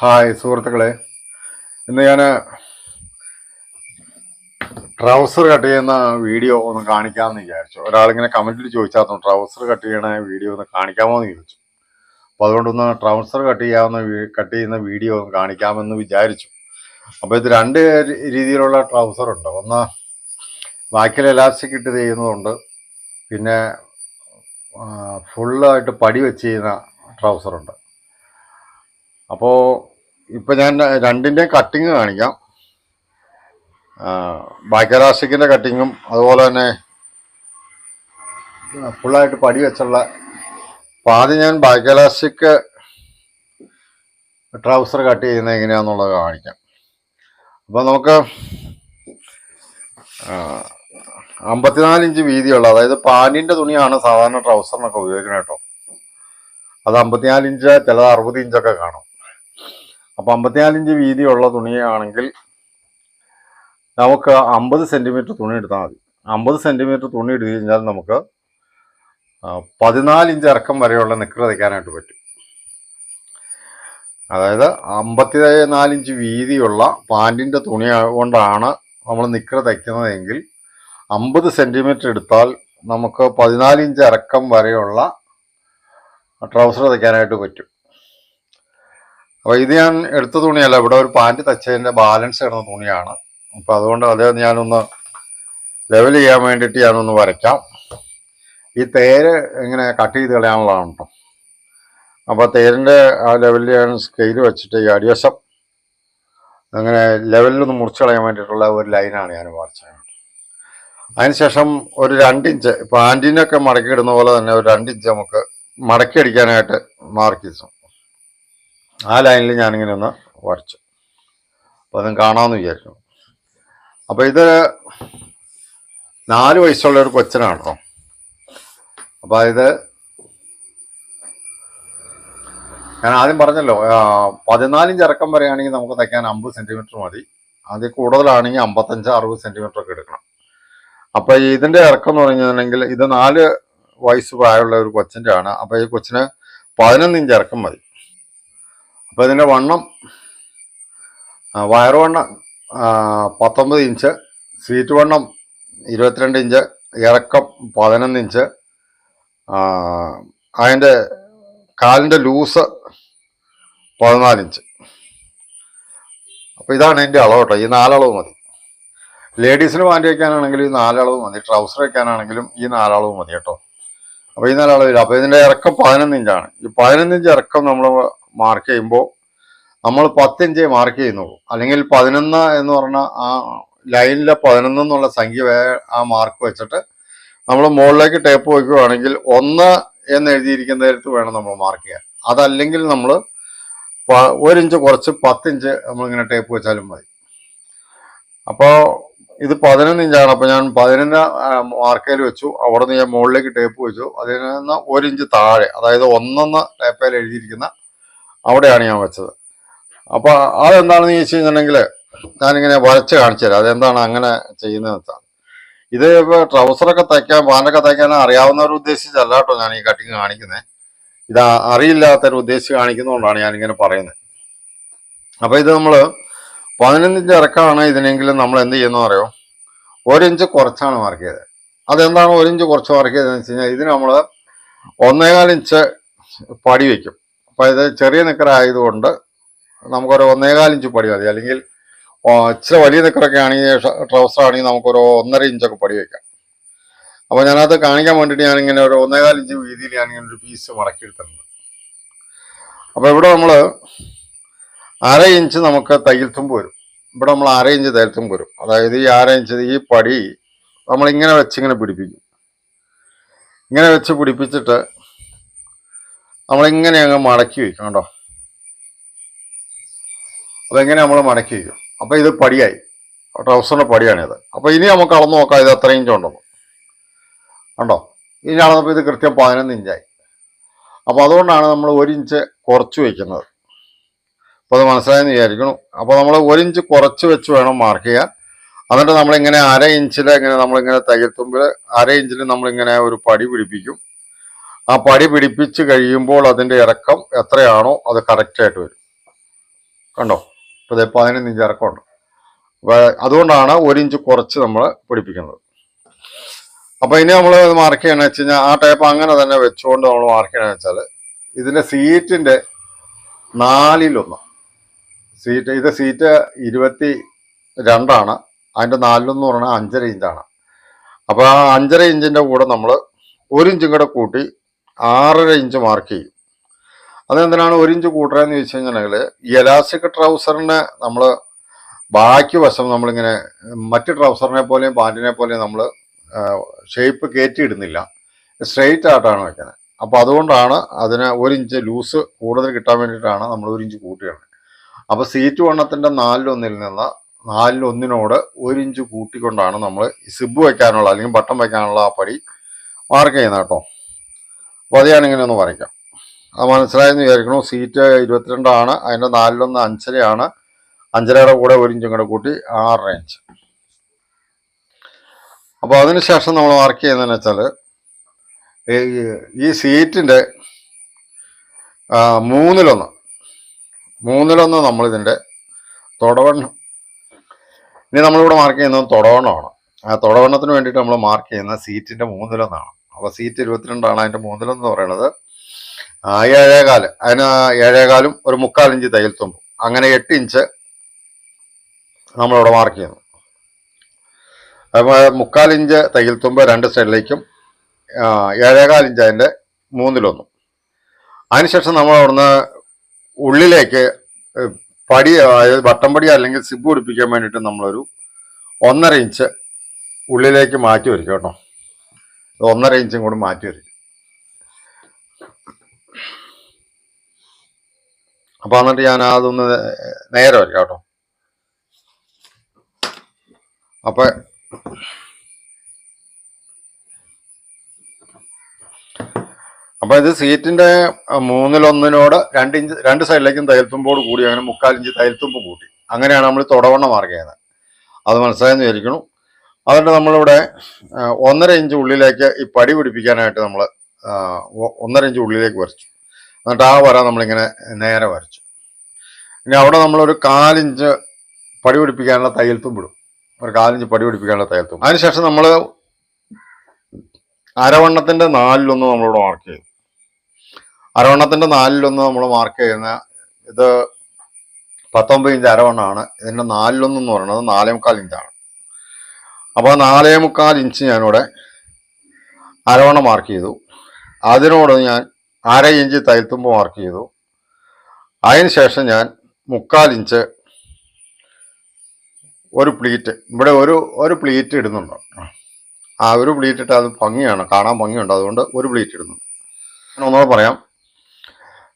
Hi സുഹൃത്തുക്കളെ. ഇന്ന് ഞാൻ ട്രൗസർ കട്ട് ചെയ്യുന്ന വീഡിയോ ഒന്ന് കാണിക്കാമെന്ന് വിചാരിച്ചു. ഒരാളിങ്ങനെ കമന്റിൽ ചോദിച്ചായിരുന്നു ട്രൗസർ കട്ട് ചെയ്യണ വീഡിയോ ഒന്ന് കാണിക്കാമോ എന്ന് ചോദിച്ചു. അപ്പോൾ അതുകൊണ്ടൊന്ന് ട്രൗസർ കട്ട് ചെയ്യാവുന്ന കട്ട് ചെയ്യുന്ന വീഡിയോ ഒന്ന് കാണിക്കാമെന്ന് വിചാരിച്ചു. അപ്പോൾ ഇത് രണ്ട് രീതിയിലുള്ള ട്രൗസർ ഉണ്ട്. ഒന്ന് ബാക്കിൽ എലാസ്റ്റിക് ഇട്ട് ചെയ്യുന്നതുണ്ട്. പിന്നെ ഫുള്ളായിട്ട് പടി വെച്ച് ചെയ്യുന്ന ട്രൗസറുണ്ട് അപ്പോൾ ഇപ്പം ഞാൻ രണ്ടിന്റെയും കട്ടിങ് കാണിക്കാം. ബാക്കലാസ്റ്റിക്കിന്റെ കട്ടിങ്ങും അതുപോലെ തന്നെ ഫുള്ളായിട്ട് പടി വെച്ചുള്ള അപ്പോൾ ആദ്യം ഞാൻ ബാക്കലാസ്റ്റിക് ട്രൗസർ കട്ട് ചെയ്യുന്നത് എങ്ങനെയാണെന്നുള്ളത് കാണിക്കാം. അപ്പോൾ നമുക്ക് അമ്പത്തിനാല് ഇഞ്ച് വീതിയുള്ള അതായത് പാന്റിന്റെ തുണിയാണ് സാധാരണ ട്രൗസറിനൊക്കെ ഉപയോഗിക്കുന്നത് കേട്ടോ. അത് അമ്പത്തിനാല് ഇഞ്ച് ചിലത് അറുപത് ഇഞ്ചൊക്കെ കാണും. അപ്പം അമ്പത്തിനാലിഞ്ച് വീതിയുള്ള തുണിയാണെങ്കിൽ നമുക്ക് അമ്പത് സെന്റിമീറ്റർ തുണി എടുത്താൽ മതി. അമ്പത് സെന്റിമീറ്റർ തുണി എടുത്തു കഴിഞ്ഞാൽ നമുക്ക് പതിനാല് ഇഞ്ച് ഇറക്കം വരെയുള്ള നിക്കർ തയ്ക്കാനായിട്ട് പറ്റും. അതായത് അമ്പത്തി നാലിഞ്ച് വീതിയുള്ള പാന്റിന്റെ തുണി കൊണ്ടാണ് നമ്മൾ നിക്കർ തയ്ക്കുന്നതെങ്കിൽ അമ്പത് സെന്റിമീറ്റർ എടുത്താൽ നമുക്ക് പതിനാലിഞ്ച് ഇറക്കം വരെയുള്ള ട്രൗസർ തയ്ക്കാനായിട്ട് പറ്റും. അപ്പോൾ ഇത് ഞാൻ എടുത്ത തുണിയല്ല ഇവിടെ ഒരു പാന്റ് തച്ചതിന്റെ ബാലൻസ് കിടന്ന തുണിയാണ്. അപ്പോൾ അതുകൊണ്ട് അത് ഞാനൊന്ന് ലെവൽ ചെയ്യാൻ വേണ്ടിയിട്ട് ഞാനൊന്ന് വരയ്ക്കാം. ഈ തേര് ഇങ്ങനെ കട്ട് ചെയ്ത് കളയാനുള്ളതാണ് കേട്ടോ അപ്പോൾ തേരിന്റെ ആ ലെവലിൽ ഞാൻ സ്കെയിൽ വെച്ചിട്ട് ഈ അടിവശം അങ്ങനെ ലെവലിലൊന്ന് മുറിച്ച് കളയാൻ വേണ്ടിയിട്ടുള്ള ഒരു ലൈനാണ് ഞാൻ വരച്ചത്. അതിനുശേഷം ഒരു രണ്ടിഞ്ച് പാന്റിനൊക്കെ മടക്കി ഇടുന്ന പോലെ തന്നെ ഒരു രണ്ടിഞ്ച് നമുക്ക് മടക്കി അടിക്കാനായിട്ട് മാർക്ക് ചെയ്തു. ആ ലൈനിൽ ഞാനിങ്ങനെ ഒന്ന് വരച്ചു. അപ്പോൾ അതും കാണാമെന്ന് വിചാരിച്ചു അപ്പോൾ ഇത് നാല് വയസ്സുള്ള ഒരു കൊച്ചനാണ്? അപ്പോൾ ഇത് ഞാൻ ആദ്യം പറഞ്ഞല്ലോ പതിനാലിഞ്ച് ഇറക്കം വരെയാണെങ്കിൽ നമുക്ക് തയ്ക്കാൻ അമ്പത് സെന്റിമീറ്റർ മതി. അതിൽ കൂടുതലാണെങ്കിൽ അമ്പത്തഞ്ച് അറുപത് സെന്റിമീറ്റർ ഒക്കെ എടുക്കണം. അപ്പോൾ ഇതിന്റെ ഇറക്കം എന്ന് പറഞ്ഞിട്ടുണ്ടെങ്കിൽ ഇത് നാല് വയസ്സ് പ്രായമുള്ള ഒരു കൊച്ചിന്റെ ആണ്. അപ്പോൾ ഈ കൊച്ചിന് പതിനൊന്നിഞ്ച് ഇറക്കം മതി. അപ്പോൾ ഇതിന്റെ വണ്ണം വയർ വണ്ണം പത്തൊമ്പത് ഇഞ്ച് സീറ്റ് വണ്ണം ഇരുപത്തിരണ്ട് ഇഞ്ച് ഇറക്കം പതിനൊന്ന് ഇഞ്ച് അതിന്റെ കാലിന്റെ ലൂസ് പതിനാല് ഇഞ്ച്. അപ്പോൾ ഇതാണ് എന്റെ അളവ് കേട്ടോ ഈ നാലളവ് മതി. ലേഡീസിന് പാന്റ് വയ്ക്കാനാണെങ്കിലും ഈ നാലളവ് മതി ട്രൗസർ വയ്ക്കാനാണെങ്കിലും ഈ നാലളവ് മതി കേട്ടോ. അപ്പോൾ ഈ നാലളവില്ല അപ്പോൾ ഇതിന്റെ ഇറക്കം പതിനൊന്ന് ഇഞ്ചാണ്. ഈ പതിനൊന്ന് ഇഞ്ച് ഇറക്കം നമ്മൾ മാർക്ക് ചെയ്യുമ്പോൾ നമ്മൾ പത്തിഞ്ച് മാർക്ക് ചെയ്യുന്നുള്ളൂ. അല്ലെങ്കിൽ പതിനൊന്ന് എന്ന് പറഞ്ഞ ആ ലൈനിലെ പതിനൊന്ന് എന്നുള്ള സംഖ്യ ആ മാർക്ക് വെച്ചിട്ട് നമ്മൾ മുകളിലേക്ക് ടേപ്പ് വയ്ക്കുകയാണെങ്കിൽ ഒന്ന് എന്ന് എഴുതിയിരിക്കുന്നിടത്ത് വേണം നമ്മൾ മാർക്ക് ചെയ്യാൻ. അതല്ലെങ്കിൽ നമ്മൾ ഒരു ഇഞ്ച് കുറച്ച് പത്തിഞ്ച് നമ്മളിങ്ങനെ ടേപ്പ് വെച്ചാലും മതി. അപ്പോൾ ഇത് പതിനൊന്ന് ഇഞ്ചാണ് അപ്പോൾ ഞാൻ പതിനൊന്ന് മാർക്കയിൽ വെച്ചു. അവിടെ നിന്ന് ഞാൻ മുകളിലേക്ക് ടേപ്പ് വെച്ചു. അതിൽ നിന്ന് ഒരു ഇഞ്ച് താഴെ അതായത് ഒന്നെന്ന് ടേപ്പയിൽ എഴുതിയിരിക്കുന്ന അവിടെയാണ് ഞാൻ വെച്ചത്. അപ്പോൾ അതെന്താണെന്ന് ചോദിച്ചു കഴിഞ്ഞിട്ടുണ്ടെങ്കിൽ ഞാനിങ്ങനെ വരച്ച് കാണിച്ചു തരാം അതെന്താണ് അങ്ങനെ ചെയ്യുന്നതെന്ന്. വെച്ചാൽ ഇത് ഇപ്പോൾ ട്രൗസറൊക്കെ തയ്ക്കാൻ പാന്റൊക്കെ തയ്ക്കാൻ അറിയാവുന്നവർ ഉദ്ദേശിച്ചല്ല കേട്ടോ ഞാൻ ഈ കട്ടിങ് കാണിക്കുന്നത് ഇത് അറിയില്ലാത്തൊരു ഉദ്ദേശിച്ച് കാണിക്കുന്നതുകൊണ്ടാണ് ഞാനിങ്ങനെ പറയുന്നത് അപ്പോൾ ഇത് നമ്മൾ പതിനഞ്ചിഞ്ച് ഇറക്കമാണ് ഇതിനെങ്കിലും നമ്മൾ എന്ത് ചെയ്യുന്ന അറിയോ? ഒരിഞ്ച് കുറച്ചാണ് മാർക്ക് ചെയ്തത്. അതെന്താണ് ഒരു ഇഞ്ച് കുറച്ച് മാർക്ക് ചെയ്തതെന്ന് വെച്ച് കഴിഞ്ഞാൽ ഇതിന് നമ്മൾ ഒന്നേകാൽ ഇഞ്ച് പടി വയ്ക്കും. അപ്പോൾ ഇത് ചെറിയ നിക്കറായതുകൊണ്ട് നമുക്കൊരു ഒന്നേകാൽ ഇഞ്ച് പടി മതി. അല്ലെങ്കിൽ ഇച്ചിരി വലിയ നിക്കറൊക്കെ ആണെങ്കിൽ ട്രൗസർ ആണെങ്കിൽ നമുക്കൊരു ഒന്നര ഇഞ്ചൊക്കെ പടി വയ്ക്കാം അപ്പോൾ ഞാനത് കാണിക്കാൻ വേണ്ടിയിട്ട് ഞാനിങ്ങനെ ഒരു ഒന്നേകാൽ ഇഞ്ച് വീതിയിൽ ഞാനിങ്ങനെ ഒരു പീസ് മടക്കി എടുത്തിട്ടുണ്ട് അപ്പോൾ ഇവിടെ നമ്മൾ അര ഇഞ്ച് നമുക്ക് തയ്യൽ തുമ്പ് വരും. ഇവിടെ നമ്മൾ അര ഇഞ്ച് തയ്യൽ തുമ്പ് വരും. അതായത് ഈ അര ഇഞ്ച് ഈ പടി നമ്മളിങ്ങനെ വെച്ചിങ്ങനെ പിടിപ്പിക്കും. ഇങ്ങനെ വെച്ച് പിടിപ്പിച്ചിട്ട് നമ്മളിങ്ങനെ അങ്ങ് മടക്കി വയ്ക്കും കേട്ടോ അതെങ്ങനെ നമ്മൾ മടക്കി വയ്ക്കും. അപ്പോൾ ഇത് പടിയായി. ട്രൗസറിന്റെ പടിയാണിത്. അപ്പോൾ ഇനി നമുക്ക് അളന്ന് നോക്കാം ഇത് എത്ര ഇഞ്ച് ഉണ്ടെന്ന് കണ്ടോ? ഇനി അളന്നപ്പോൾ ഇത് കൃത്യം പതിനൊന്ന് ഇഞ്ചായി. അപ്പോൾ അതുകൊണ്ടാണ് നമ്മൾ ഒരു ഇഞ്ച് കുറച്ച് വയ്ക്കുന്നത്. അപ്പോൾ അത് മനസ്സിലായെന്ന് വിചാരിക്കണം അപ്പോൾ നമ്മൾ ഒരു ഇഞ്ച് കുറച്ച് വെച്ച് വേണം മാർക്ക് ചെയ്യാൻ. എന്നിട്ട് നമ്മളിങ്ങനെ അര ഇഞ്ചിൽ ഇങ്ങനെ നമ്മളിങ്ങനെ തയ്യൽത്തുമ്പിൽ അര ഇഞ്ചിൽ നമ്മളിങ്ങനെ ഒരു പടി പിടിപ്പിക്കും. ആ പടി പിടിപ്പിച്ച് കഴിയുമ്പോൾ അതിന്റെ ഇറക്കം എത്രയാണോ അത് കറക്റ്റായിട്ട് വരും. കണ്ടോ? ഇപ്പോൾ ഇതേ ഇഞ്ച് ഇറക്കമുണ്ട്. അതുകൊണ്ടാണ് ഒരു ഇഞ്ച് കുറച്ച് നമ്മൾ പിടിപ്പിക്കുന്നത്. അപ്പോൾ ഇനി നമ്മൾ മാർക്ക് ചെയ്യണമെന്ന് വെച്ച് കഴിഞ്ഞാൽ ആ ടേപ്പ് അങ്ങനെ തന്നെ വെച്ചുകൊണ്ട് നമ്മൾ മാർക്ക് ചെയ്യണമെന്ന് വെച്ചാൽ ഇതിന്റെ സീറ്റിന്റെ നാലിലൊന്ന്. സീറ്റ് ഇത് സീറ്റ് ഇരുപത്തി രണ്ടാണ് അതിന്റെ നാലിലൊന്ന് പറഞ്ഞാൽ അഞ്ചര ഇഞ്ചാണ്. അപ്പോൾ ആ അഞ്ചര ഇഞ്ചിന്റെ കൂടെ നമ്മൾ ഒരു ഇഞ്ചും കൂടെ കൂട്ടി ആറര ഇഞ്ച് മാർക്ക് ചെയ്യും. അതെന്തിനാണ് ഒരു ഇഞ്ച് കൂട്ടുകയെന്ന് ചോദിച്ചു കഴിഞ്ഞിട്ടുണ്ടെങ്കിൽ എലാസ്റ്റിക് ട്രൗസറിന് നമ്മൾ ബാക്കി വശം നമ്മളിങ്ങനെ മറ്റ് ട്രൗസറിനെ പോലെയും പാന്റിനെ പോലെയും നമ്മൾ ഷേപ്പ് കയറ്റിയിടുന്നില്ല. സ്ട്രെയിറ്റ് ആയിട്ടാണ് വയ്ക്കുന്നത് അപ്പോൾ അതുകൊണ്ടാണ് അതിന് ഒരു ഇഞ്ച് ലൂസ് കൂടുതൽ കിട്ടാൻ വേണ്ടിയിട്ടാണ് നമ്മൾ ഒരു ഇഞ്ച് കൂട്ടിയത് അപ്പോൾ സീറ്റ് വണ്ണത്തിന്റെ നാലിലൊന്നിൽ നിന്ന് നാലിലൊന്നിനോട് ഒരു ഇഞ്ച് കൂട്ടിക്കൊണ്ടാണ് നമ്മൾ സിബ് വയ്ക്കാനുള്ള അല്ലെങ്കിൽ ബട്ടൺ വയ്ക്കാനുള്ള ആ പടി മാർക്ക് ചെയ്യുന്നത് കേട്ടോ. അപ്പോൾ അത് ഞാനിങ്ങനെ ഒന്ന് വരയ്ക്കാം. അത് മനസ്സിലായെന്ന് വിചാരിക്കണു സീറ്റ് ഇരുപത്തിരണ്ടാണ്. അതിന്റെ നാലിലൊന്ന് അഞ്ചരയാണ്. അഞ്ചരയുടെ കൂടെ ഒരു ഇഞ്ചും കൂടെ കൂട്ടി ആറര ഇഞ്ച് അപ്പോൾ അതിനുശേഷം നമ്മൾ മാർക്ക് ചെയ്യുന്നതെന്ന് വെച്ചാൽ ഈ സീറ്റിന്റെ മൂന്നിലൊന്ന്. മൂന്നിലൊന്ന് നമ്മളിതിന്റെ തുടവണ്ണം. ഇനി നമ്മളിവിടെ മാർക്ക് ചെയ്യുന്നത് തുടവണ്ണമാണ്. ആ തുടവണ്ണത്തിന് വേണ്ടിയിട്ട് നമ്മൾ മാർക്ക് ചെയ്യുന്ന സീറ്റിന്റെ മൂന്നിലൊന്നാണ്. അപ്പോൾ സീറ്റ് ഇരുപത്തിരണ്ടാണ് അതിന്റെ മൂന്നിലെന്ന് പറയുന്നത് ആ, ഏഴേകാൽ. അതിന് ഏഴേകാലും ഒരു മുക്കാൽ ഇഞ്ച് തയ്യൽ തുമ്പും. അങ്ങനെ എട്ട് ഇഞ്ച് നമ്മളിവിടെ മാർക്ക് ചെയ്യുന്നു. അപ്പോൾ മുക്കാൽ ഇഞ്ച് തയ്യൽ തുമ്പ് രണ്ട് സൈഡിലേക്കും ഏഴേകാൽ ഇഞ്ച് അതിന്റെ മൂന്നിലൊന്നും. അതിനുശേഷം നമ്മൾ അവിടുന്ന് ഉള്ളിലേക്ക് പടി അതായത് വട്ടംപടി പടി അല്ലെങ്കിൽ സിബ് പിടിപ്പിക്കാൻ വേണ്ടിയിട്ട് നമ്മളൊരു ഒന്നര ഇഞ്ച് ഉള്ളിലേക്ക് മാറ്റി വരിക കേട്ടോ. ഒന്നര ഇഞ്ചും കൂടെ മാറ്റി വരും. അപ്പോൾ എന്നിട്ട് ഞാൻ അതൊന്ന് നേരെ വരും കേട്ടോ. അപ്പൊ അപ്പൊ ഇത് സീറ്റിന്റെ മൂന്നിലൊന്നിനോട് രണ്ട് ഇഞ്ച് രണ്ട് സൈഡിലേക്കും തയ്യൽത്തുമ്പോട് കൂടി അങ്ങനെ മുക്കാൽ ഇഞ്ച് തയ്യൽത്തുമ്പ് കൂട്ടി. അങ്ങനെയാണ് നമ്മൾ തുടവണ്ണ മാർക്ക് ചെയ്യുന്നത്. അത് മനസ്സിലായെന്ന് വിചാരിക്കണം അതുകൊണ്ട് നമ്മളിവിടെ ഒന്നര ഇഞ്ച് ഉള്ളിലേക്ക് ഈ പടി പിടിപ്പിക്കാനായിട്ട് നമ്മൾ ഒന്നര ഇഞ്ച് ഉള്ളിലേക്ക് വരച്ചു. എന്നിട്ട് ആ വര നമ്മളിങ്ങനെ നേരെ വരച്ചു. ഇനി അവിടെ നമ്മളൊരു കാലിഞ്ച് പടി പിടിപ്പിക്കാനുള്ള തയ്യൽത്തും വിടും. ഒരു കാലിഞ്ച് പടി പിടിപ്പിക്കാനുള്ള തയ്യൽത്തും. അതിനുശേഷം നമ്മൾ അരവണ്ണത്തിന്റെ നാലിലൊന്ന് നമ്മളിവിടെ മാർക്ക് ചെയ്തു. അരവണ്ണത്തിന്റെ നാലിലൊന്ന് നമ്മൾ മാർക്ക് ചെയ്യുന്ന ഇത് പത്തൊമ്പത് ഇഞ്ച് അരവണ്ണമാണ് ഇതിന്റെ നാലിലൊന്ന് എന്ന് പറയുന്നത് നാലേ മുക്കാൽ ഇഞ്ചാണ്. അപ്പോൾ നാലേ മുക്കാൽ ഇഞ്ച് ഞാനിവിടെ അരവണ മാർക്ക് ചെയ്തു. അതിനോട് ഞാൻ അര ഇഞ്ച് തയ്യൽത്തുമ്പ് മാർക്ക് ചെയ്തു. അതിനുശേഷം ഞാൻ മുക്കാൽ ഇഞ്ച് ഒരു പ്ലീറ്റ് ഇവിടെ ഒരു ഒരു പ്ലീറ്റ് ഇടുന്നുണ്ട്. ആ ഒരു പ്ലീറ്റ് ഇട്ട് അത് ഭംഗിയാണ് കാണാൻ ഭംഗിയുണ്ട്. അതുകൊണ്ട് ഒരു പ്ലീറ്റ് ഇടുന്നുണ്ട്. ഞാൻ ഒന്നുകൂടെ പറയാം.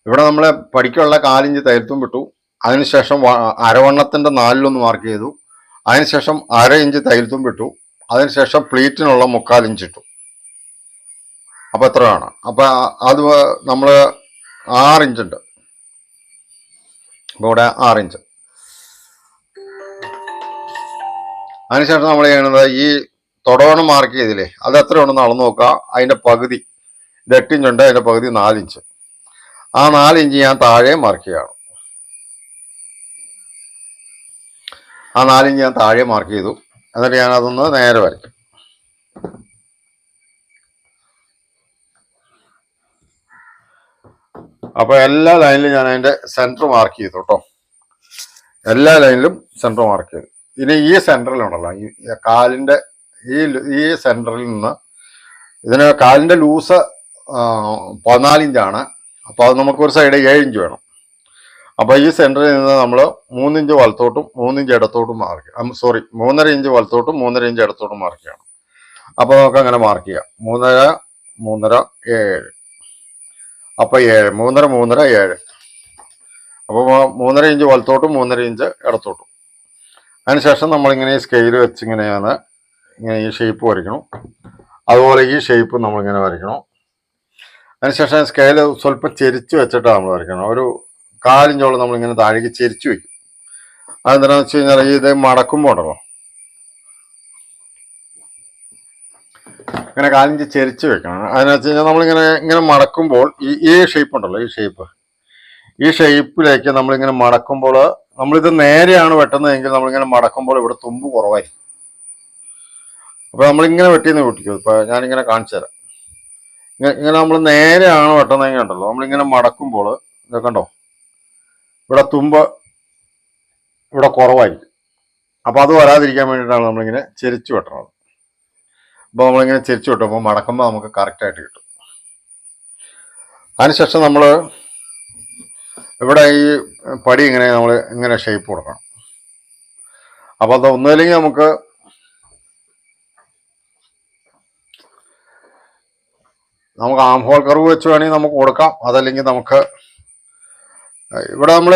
ഇവിടെ നമ്മൾ പഠിക്കുള്ള കാലിഞ്ച് തയ്യൽത്തും വിട്ടു. അതിനുശേഷം അരവണ്ണത്തിന്റെ നാലിലൊന്ന് മാർക്ക് ചെയ്തു. അതിനുശേഷം അര ഇഞ്ച് തൈലത്തും വിട്ടു അതിനുശേഷം പ്ലീറ്റിനുള്ള മുക്കാൽ ഇഞ്ച് ഇട്ടു. അപ്പം എത്ര വേണം അപ്പം അത് നമ്മൾ ആറിഞ്ചുണ്ട് ഇഞ്ച് ഉണ്ട്. അപ്പൊ ഇവിടെ ആറിഞ്ച് അതിനുശേഷം നമ്മൾ ചെയ്യണത് ഈ തൊടവണം മാർക്ക് ചെയ്തില്ലേ അത് എത്ര ഉണ്ടെന്ന് അളന്ന് നോക്കുക അതിന്റെ പകുതി ഇത് എട്ടിഞ്ചുണ്ട് അതിന്റെ പകുതി നാലിഞ്ച് ആ നാലിഞ്ച് ഞാൻ താഴെ മാർക്ക് ചെയ്യണം. ആ നാലും ഞാൻ താഴെ മാർക്ക് ചെയ്തു. എന്നിട്ട് ഞാൻ അതൊന്ന് നേരെ വരയ്ക്കും. അപ്പൊ എല്ലാ ലൈനിലും ഞാൻ അതിന്റെ സെന്റർ മാർക്ക് ചെയ്തു കേട്ടോ എല്ലാ ലൈനിലും സെന്റർ മാർക്ക് ചെയ്തു. ഇനി ഈ സെന്ററിലുണ്ടല്ലോ ഈ കാലിന്റെ ഈ ഈ സെന്ററിൽ നിന്ന് ഇതിന് കാലിന്റെ ലൂസ് പതിനാലിഞ്ചാണ് അപ്പൊ അപ്പോൾ അത് നമുക്ക് ഒരു സൈഡ് ഏഴ് ഇഞ്ച് വേണം. അപ്പോൾ ഈ സെന്ററിൽ നിന്ന് നമ്മൾ മൂന്നിഞ്ച് വലത്തോട്ടും മൂന്നിഞ്ച് ഇടത്തോട്ടും മാർക്ക് സോറി മൂന്നര ഇഞ്ച് വലത്തോട്ടും മൂന്നര ഇഞ്ച് ഇടത്തോട്ടും മാർക്ക് ചെയ്യണം. അപ്പോൾ നമുക്ക് അങ്ങനെ മാർക്ക് ചെയ്യാം. മൂന്നര മൂന്നര ഏഴ്. അപ്പോൾ ഏഴ് മൂന്നര മൂന്നര ഏഴ്. അപ്പോൾ മൂന്നര ഇഞ്ച് വലത്തോട്ടും മൂന്നര ഇഞ്ച് ഇടത്തോട്ടും. അതിനുശേഷം നമ്മളിങ്ങനെ ഈ സ്കെയിൽ വെച്ചിങ്ങനെയാണ് ഇങ്ങനെ ഈ ഷേപ്പ് വരയ്ക്കണം. അതുപോലെ ഈ ഷേപ്പ് നമ്മളിങ്ങനെ വരയ്ക്കണം. അതിനുശേഷം സ്കെയിൽ സ്വല്പം ചെരിച്ച് വെച്ചിട്ടാണ് നമ്മൾ വരയ്ക്കണം. ഒരു കാലിഞ്ചോളം നമ്മളിങ്ങനെ താഴേക്ക് ചെരിച്ചു വയ്ക്കും. അതെന്താണെന്ന് വെച്ച് കഴിഞ്ഞാൽ ഇത് മടക്കുമ്പോൾ ഉണ്ടല്ലോ ഇങ്ങനെ കാലിഞ്ച് ചെരിച്ച് വെക്കണം. അതിനെന്ന് വെച്ച് കഴിഞ്ഞാൽ നമ്മളിങ്ങനെ ഇങ്ങനെ മടക്കുമ്പോൾ ഈ ഈ ഷേപ്പ് ഉണ്ടല്ലോ ഈ ഷേപ്പ് ഈ ഷേപ്പിലേക്ക് നമ്മളിങ്ങനെ മടക്കുമ്പോൾ നമ്മളിത് നേരെയാണ് വെട്ടുന്നതെങ്കിൽ നമ്മളിങ്ങനെ മടക്കുമ്പോൾ ഇവിടെ തുമ്പ് കുറവായിരിക്കും. അപ്പൊ നമ്മളിങ്ങനെ വെട്ടിന്ന് വെട്ടിക്കും ഇപ്പൊ ഞാനിങ്ങനെ കാണിച്ചു തരാം. ഇങ്ങനെ നമ്മൾ നേരെയാണ് വെട്ടുന്നതെങ്കിൽ ഉണ്ടല്ലോ നമ്മളിങ്ങനെ മടക്കുമ്പോൾ ഇതൊക്കെ കണ്ടോ? ഇവിടെ തുമ്പ് ഇവിടെ കുറവായിരിക്കും അപ്പോൾ അത് വരാതിരിക്കാൻ വേണ്ടിയിട്ടാണ് നമ്മളിങ്ങനെ ചെരിച്ചു വെട്ടണത്. അപ്പോൾ നമ്മളിങ്ങനെ ചെരിച്ചു വെട്ടുമ്പോൾ മടക്കുമ്പോൾ നമുക്ക് കറക്റ്റായിട്ട് കിട്ടും. അതിനുശേഷം നമ്മൾ ഇവിടെ ഈ പടി ഇങ്ങനെ നമ്മൾ ഇങ്ങനെ ഷേപ്പ് കൊടുക്കണം. അപ്പോൾ അത് ഒന്നുമില്ലെങ്കിൽ നമുക്ക് നമുക്ക് ആംഹോൾ കർവ് വെച്ച് വേണമെങ്കിൽ നമുക്ക് കൊടുക്കാം. അതല്ലെങ്കിൽ നമുക്ക് ഇവിടെ നമ്മൾ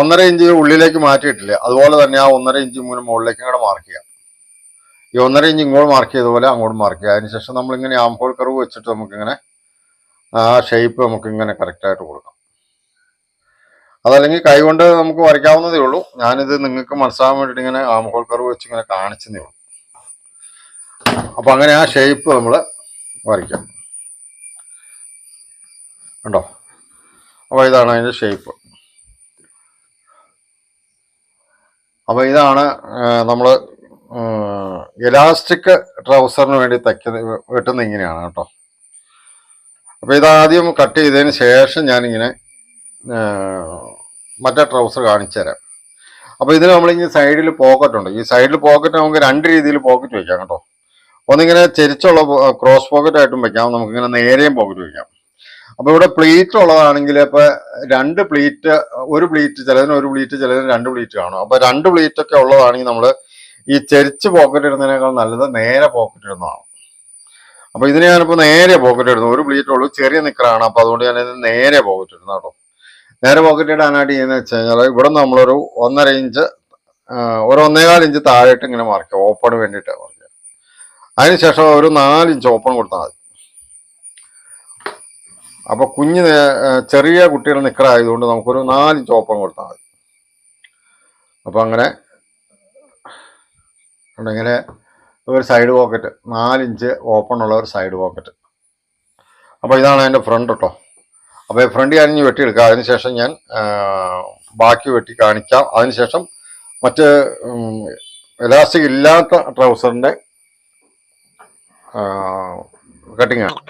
ഒന്നര ഇഞ്ച് ഉള്ളിലേക്ക് മാറ്റിയിട്ടില്ല? അതുപോലെ തന്നെ ആ ഒന്നര ഇഞ്ച് മൂന്ന് മുകളിലേക്ക് കൂടെ മാർക്ക് ചെയ്യാം. ഈ ഒന്നര ഇഞ്ച് ഇങ്ങോട്ട് മാർക്ക് ചെയ്ത പോലെ അങ്ങോട്ട് മാർക്ക് ചെയ്യുക അതിനുശേഷം നമ്മളിങ്ങനെ ആം ഹോൾ കർവ് വെച്ചിട്ട് നമുക്കിങ്ങനെ ആ ഷേപ്പ് നമുക്ക് ഇങ്ങനെ കറക്റ്റായിട്ട് കൊടുക്കാം. അതല്ലെങ്കിൽ കൈകൊണ്ട് നമുക്ക് വരയ്ക്കാവുന്നതേ ഉള്ളൂ. ഞാനിത് നിങ്ങൾക്ക് മനസ്സിലാകാൻ വേണ്ടിയിട്ട് ഇങ്ങനെ ആം കറിവ് വെച്ച് ഇങ്ങനെ കാണിച്ചതേ ഉള്ളൂ. അപ്പം അങ്ങനെ ആ ഷേപ്പ് നമ്മൾ വരയ്ക്കാം. കണ്ടോ? അപ്പോൾ ഇതാണ് അതിന്റെ ഷേപ്പ് അപ്പോൾ ഇതാണ് നമ്മൾ എലാസ്റ്റിക് ട്രൗസറിന് വേണ്ടി തയ്ക്കുന്ന വെട്ടുന്ന ഇങ്ങനെയാണ് കേട്ടോ. അപ്പോൾ ഇതാദ്യം കട്ട് ചെയ്തതിന് ശേഷം ഞാനിങ്ങനെ മറ്റേ ട്രൗസർ കാണിച്ചു തരാം. അപ്പോൾ ഇതിന് നമ്മളിങ്ങനെ സൈഡിൽ പോക്കറ്റ് ഉണ്ട്. ഈ സൈഡിൽ പോക്കറ്റ് നമുക്ക് രണ്ട് രീതിയിൽ പോക്കറ്റ് വയ്ക്കാം കേട്ടോ. ഒന്നിങ്ങനെ ചെരിച്ചുള്ള ക്രോസ് പോക്കറ്റായിട്ടും വയ്ക്കാം നമുക്കിങ്ങനെ നേരെയും പോക്കറ്റ് വെക്കാം. അപ്പോൾ ഇവിടെ പ്ലീറ്റ് ഉള്ളതാണെങ്കിൽ ഇപ്പോൾ രണ്ട് പ്ലീറ്റ് ഒരു പ്ലീറ്റ് ചിലതിന് ഒരു പ്ലീറ്റ് ചിലതിന് രണ്ട് പ്ലീറ്റ് കാണും. അപ്പോൾ രണ്ട് പ്ലീറ്റ് ഒക്കെ ഉള്ളതാണെങ്കിൽ നമ്മൾ ഈ ചെരിച്ച് പോക്കറ്റ് ഇടുന്നതിനേക്കാൾ നല്ലത് നേരെ പോക്കറ്റ് ഇടുന്നതാണ്. അപ്പോൾ ഇതിന് ഞാനിപ്പോൾ നേരെ പോക്കറ്റ് ഇടുന്നു. ഒരു പ്ലീറ്റ് ഉള്ളൂ ചെറിയ നിക്കറാണ്. അപ്പോൾ അതുകൊണ്ട് ഞാൻ ഇത് നേരെ പോക്കറ്റ് ഇടുന്നു കേട്ടോ. നേരെ പോക്കറ്റ് ഇടാനായിട്ട് ചെയ്യുന്നത് വെച്ച് കഴിഞ്ഞാൽ ഇവിടെ നമ്മളൊരു ഒന്നര ഇഞ്ച് ഒരു ഒന്നേകാൽ ഇഞ്ച് താഴെയിട്ട് ഇങ്ങനെ മാർക്ക് ഓപ്പണ് വേണ്ടിയിട്ട് മറിക്കുക. അതിനുശേഷം ഒരു നാലിഞ്ച് ഓപ്പൺ കൊടുത്താൽ മതി. അപ്പൊ കുഞ്ഞ് ചെറിയ കുട്ടികൾ നിക്കറായതുകൊണ്ട് നമുക്കൊരു നാല് ചോപ്പം കൊടുത്താൽ മതി. അപ്പൊ അങ്ങനെ ഇങ്ങനെ ഒരു സൈഡ് പോക്കറ്റ് നാലിഞ്ച് ഓപ്പൺ ഉള്ള ഒരു സൈഡ് പോക്കറ്റ് അപ്പോൾ ഇതാണ് അതിന്റെ ഫ്രണ്ട് കേട്ടോ അപ്പോൾ ഈ ഫ്രണ്ട് ഞാൻ വെട്ടിയെടുക്കുക അതിനുശേഷം ഞാൻ ബാക്കി വെട്ടി കാണിക്കാം. അതിനുശേഷം മറ്റ് എലാസ്റ്റിക് ഇല്ലാത്ത ട്രൗസറിന്റെ കട്ടിങ് ആണ്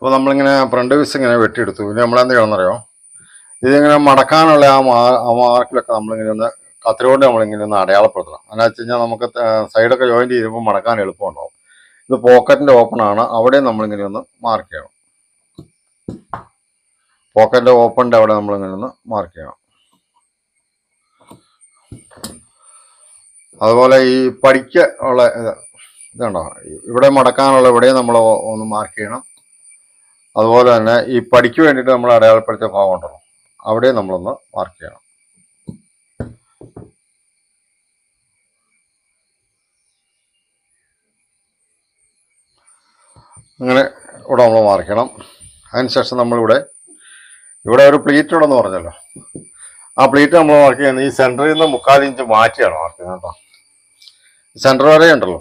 അപ്പോൾ നമ്മളിങ്ങനെ ഫ്രണ്ട് പീസ് ഇങ്ങനെ വെട്ടിയെടുത്തു. ഇനി നമ്മളെന്ത് ചെയ്യണമെന്നറിയോ? ഇതിങ്ങനെ മടക്കാനുള്ള ആ മാ ആ മാർക്കിലൊക്കെ നമ്മളിങ്ങനെ ഒന്ന് കത്തിരി കൊണ്ട് നമ്മളിങ്ങനെ ഒന്ന് അടയാളപ്പെടുത്തണം. എന്നാ വെച്ച് കഴിഞ്ഞാൽ നമുക്ക് സൈഡൊക്കെ ജോയിന്റ് ചെയ്യുമ്പോൾ മടക്കാൻ എളുപ്പമുണ്ടാവും. ഇത് പോക്കറ്റിന്റെ ഓപ്പൺ ആണ്. അവിടെ നമ്മളിങ്ങനെ ഒന്ന് മാർക്ക് ചെയ്യണം. പോക്കറ്റിന്റെ ഓപ്പണിന്റെ അവിടെ നമ്മളിങ്ങനെ ഒന്ന് മാർക്ക് ചെയ്യണം. അതുപോലെ ഈ പഠിക്ക ഉള്ള ഇത് ഇതുണ്ടോ ഇവിടെ മടക്കാനുള്ള ഇവിടെ നമ്മൾ ഒന്ന് മാർക്ക് ചെയ്യണം. അതുപോലെ തന്നെ ഈ പടിക്ക് വേണ്ടിയിട്ട് നമ്മൾ അടയാളപ്പെടുത്തിയ ഭാഗം ഉണ്ടല്ലോ. അവിടെ നമ്മളൊന്ന് മാർക്ക് ചെയ്യണം. അങ്ങനെ ഇവിടെ നമ്മൾ മാർക്ക് ചെയ്യണം. അതിനുശേഷം നമ്മളിവിടെ ഇവിടെ ഒരു പ്ലീറ്റ് ഉണ്ടെന്ന് പറഞ്ഞല്ലോ. ആ പ്ലീറ്റ് നമ്മൾ മാർക്ക് ചെയ്യുന്നത് ഈ സെന്ററിൽ നിന്ന് മുക്കാൽ ഇഞ്ച് മാറ്റിയാണ് മാർക്ക് ചെയ്യുന്നത് കേട്ടോ. സെന്റർ വരെ ഉണ്ടല്ലോ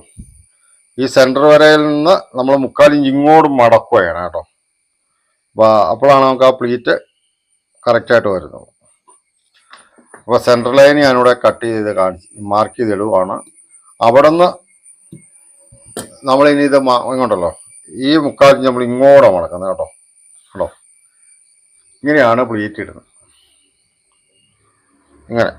ഈ സെന്റർ വരയിൽ നിന്ന് നമ്മൾ മുക്കാൽ ഇഞ്ച് ഇങ്ങോട്ട് മടക്കുകയാണ് കേട്ടോ. അപ്പോഴാണ് നമുക്ക് ആ പ്ലീറ്റ് കറക്റ്റായിട്ട് വരുന്നത്. അപ്പോൾ സെൻട്രൽ ലൈൻ ഞാനിവിടെ കട്ട് ചെയ്ത് കാണിച്ച് മാർക്ക് ചെയ്തിടുവാണ് അവിടെ നിന്ന് നമ്മളിനി ഇത് ഇങ്ങോട്ടല്ലോ. ഈ മുക്കാൽ നമ്മൾ ഇങ്ങോട്ട് മടക്കുന്നത് കേട്ടോ. കേട്ടോ ഇങ്ങനെയാണ് പ്ലീറ്റ് ഇടുന്നത്. ഇങ്ങനെ.